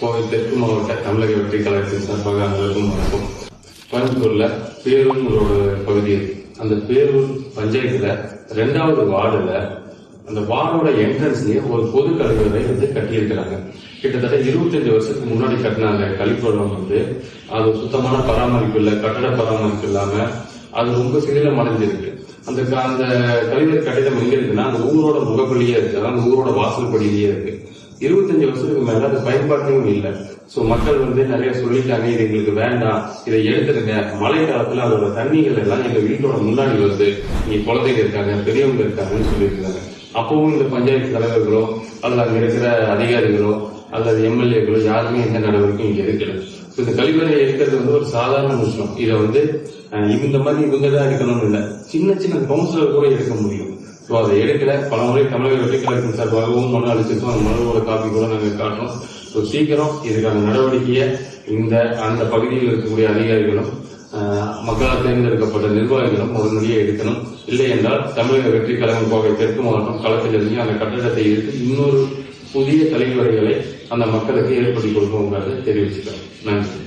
கோவை தெற்கு மாவட்ட தமிழக வெற்றி கழகத்தின் சார்பாக அனைவருக்கும் வணக்கம். கோயம்புத்தூர்ல பேரூர் ஒரு பகுதி இருக்கு. அந்த பேரூர் பஞ்சாயத்துல ரெண்டாவது வார்டுல அந்த வார்டோட என்ட்ரன்ஸ்லயே ஒரு பொது கழிவறை வந்து கட்டியிருக்கிறாங்க. கிட்டத்தட்ட இருபத்தஞ்சு வருஷத்துக்கு முன்னாடி கட்டின அந்த கழிப்படம் வந்து அது சுத்தமான பராமரிப்பு இல்லை கட்டட பராமரிப்பு இல்லாம அது ரொம்ப சிதிலம் அடைஞ்சிருக்கு. அந்த க- அந்த கழிவறை கட்டிடம் எங்க இருக்குன்னா அந்த ஊரோட முகப்படியே இருக்கு. அந்த ஊரோட வாசல் படியிலேயே இருக்கு. இருபத்தஞ்சு வருஷத்துக்கு மேல அது பயன்பாட்டையும் இல்லை. சோ மக்கள் வந்து நிறைய சொல்லிட்டாங்க இது எங்களுக்கு வேண்டாம் இதை எடுத்துருங்க மழை காலத்துல அதோட தண்ணிகள் எல்லாம் எங்க வீட்டோட முன்னாடி வருது இங்க குழந்தைங்க இருக்காங்க பெரியவங்க இருக்காங்கன்னு சொல்லியிருக்காங்க. அப்பவும் இந்த பஞ்சாயத்து தலைவர்களோ அல்லது அங்க இருக்கிற அதிகாரிகளோ அல்லது எம்எல்ஏக்களோ யாருமே எந்த நடவடிக்கையும் இங்க எடுக்கல. இந்த கழிவறை எடுக்கிறது வந்து ஒரு சாதாரண விஷயம். இதை வந்து இந்த மாதிரி இவங்க தான் எடுக்கணும்னு இல்லை. சின்ன சின்ன கவுன்சிலர் கூட எடுக்க முடியும். ஸோ அதை எடுக்கல. பல முறை தமிழக வெற்றி கழகத்தின் சார்பாகவும் மனு அளிச்சிருக்கோம் அந்த மனுவோட காப்பி கூட நாங்கள் காட்டுறோம். ஸோ சீக்கிரம் இதுக்கான நடவடிக்கையை இந்த அந்த பகுதியில் இருக்கக்கூடிய அதிகாரிகளும் மக்களால் தேர்ந்தெடுக்கப்பட்ட நிர்வாகிகளும் உடனடியாக எடுக்கணும். இல்லை என்றால் தமிழக வெற்றி கழகம் கோவை தெற்கு மாவட்டம் களத்தில் இருந்து அந்த கட்டடத்தை எடுத்து இன்னொரு புதிய தலைமுறைகளை அந்த மக்களுக்கு ஏற்படுத்தி கொடுப்போங்கிறத தெரிவிச்சுக்கிறோம். நன்றி.